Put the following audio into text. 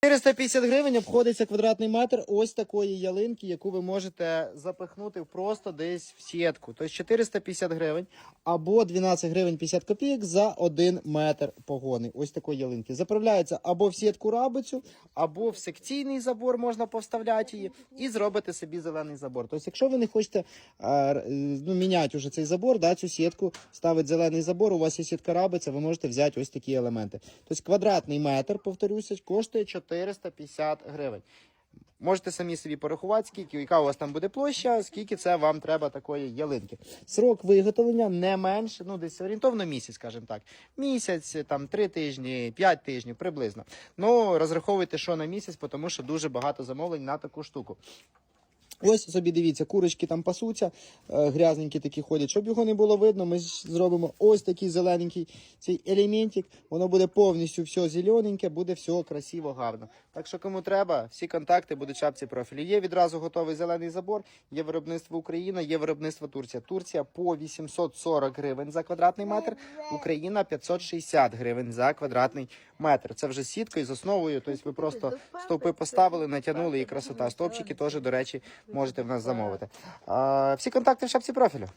450 гривень обходиться квадратний метр ось такої ялинки, яку ви можете запихнути просто десь в сітку. Тобто 450 гривень або 12 гривень 50 копійок за 1 метр погони. Ось такої ялинки. Заправляється або в сітку рабицю, або в секційний забор можна повставляти її і зробити собі зелений забор. Тобто, якщо ви не хочете е, ну, міняти уже цей забор, да, цю сітку ставить зелений забор, у вас є сітка рабиця, ви можете взяти ось такі елементи. Тобто квадратний метр, повторюся, коштує 450 гривень. Можете самі собі порахувати, скільки, яка у вас там буде площа, скільки це вам треба такої ялинки. Срок виготовлення не менше, ну десь орієнтовно місяць, скажімо так. Місяць, там три тижні, п'ять тижнів приблизно. Ну розраховуйте, що на місяць, тому що дуже багато замовлень на таку штуку. Ось собі дивіться, курочки там пасуться, е, грязненькі такі ходять. Щоб його не було видно, ми зробимо ось такий зелененький цей елементик. Воно буде повністю все зелененьке, буде все красиво, гарно. Так що кому треба, всі контакти будуть в шапці профілю. Є відразу готовий зелений забор, є виробництво Україна, є виробництво Турція. Турція по 840 гривень за квадратний метр, Україна 560 гривень за квадратний метр. Це вже сіткою з основою. Тобто ви просто стовпи поставили, натягнули і красота. Стовпчики теж, до речі, можете в нас замовити. Всі контакти в шапці профілю.